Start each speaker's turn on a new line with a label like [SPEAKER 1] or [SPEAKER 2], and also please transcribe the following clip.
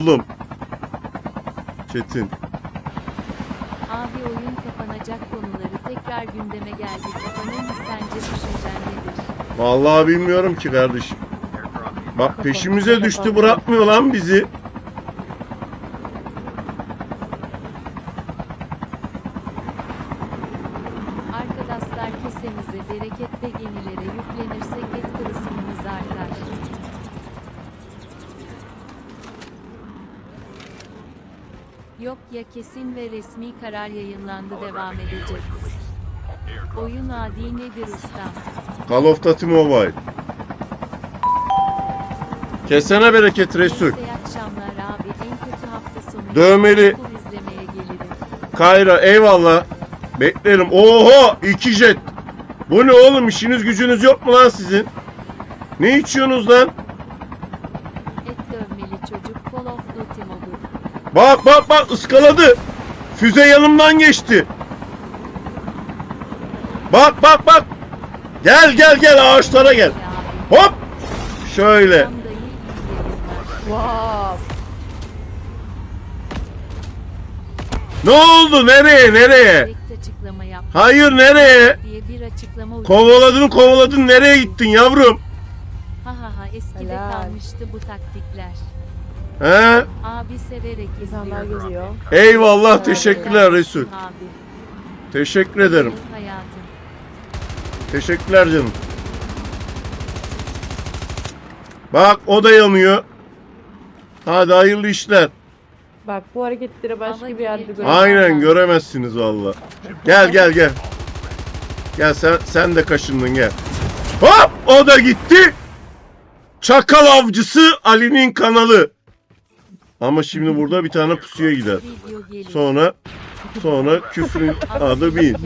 [SPEAKER 1] oğlum. Çetin.
[SPEAKER 2] Abi oyun kapanacak konuları tekrar gündeme geldi. Kapanır mı sence düşüncen nedir?
[SPEAKER 1] Vallahi bilmiyorum ki kardeşim. Bak peşimize düştü bırakmıyor lan bizi.
[SPEAKER 2] Arkadaşlar kesemize bereket ve gemilere Yok ya kesin ve resmi karar yayınlandı devam edecek. Oyun adi nedir ustam?
[SPEAKER 1] Call of Duty Mobile. Kesene bereket Resul.
[SPEAKER 2] İyi akşamlar abi en kötü hafta sonu.
[SPEAKER 1] Dövmeli.
[SPEAKER 2] Okul izlemeye gelirim.
[SPEAKER 1] Kayra eyvallah. Beklerim. Oho iki jet. Bu ne oğlum işiniz gücünüz yok mu lan sizin? Ne içiyorsunuz lan?
[SPEAKER 2] Et dövmeli çocuk Call of Duty modu.
[SPEAKER 1] Bak bak bak ıskaladı. Füze yanımdan geçti. Bak bak bak. Gel gel gel ağaçlara gel. Hop. Şöyle.
[SPEAKER 3] Wow.
[SPEAKER 1] Ne oldu? Nereye? Nereye? Hayır nereye? Kovaladın kovaladın nereye gittin yavrum?
[SPEAKER 2] Ha ha ha eskide
[SPEAKER 3] Helal.
[SPEAKER 2] kalmıştı bu taktikler.
[SPEAKER 1] He?
[SPEAKER 2] Abi severek
[SPEAKER 3] İnsanlar
[SPEAKER 2] izliyor.
[SPEAKER 3] geziyor.
[SPEAKER 1] Eyvallah teşekkürler Resul.
[SPEAKER 2] Abi.
[SPEAKER 1] Teşekkür ederim.
[SPEAKER 2] Hayatım.
[SPEAKER 1] Teşekkürler canım. Bak o da yanıyor. Hadi hayırlı işler.
[SPEAKER 3] Bak bu hareketleri başka
[SPEAKER 2] Ama
[SPEAKER 3] bir yerde göremem.
[SPEAKER 1] Aynen göremezsiniz valla. Gel gel gel. Gel sen sen de kaşındın gel. Hop o da gitti. Çakal avcısı Ali'nin kanalı. Ama şimdi burada bir tane pusuya gider. Sonra sonra küfrün adı bin.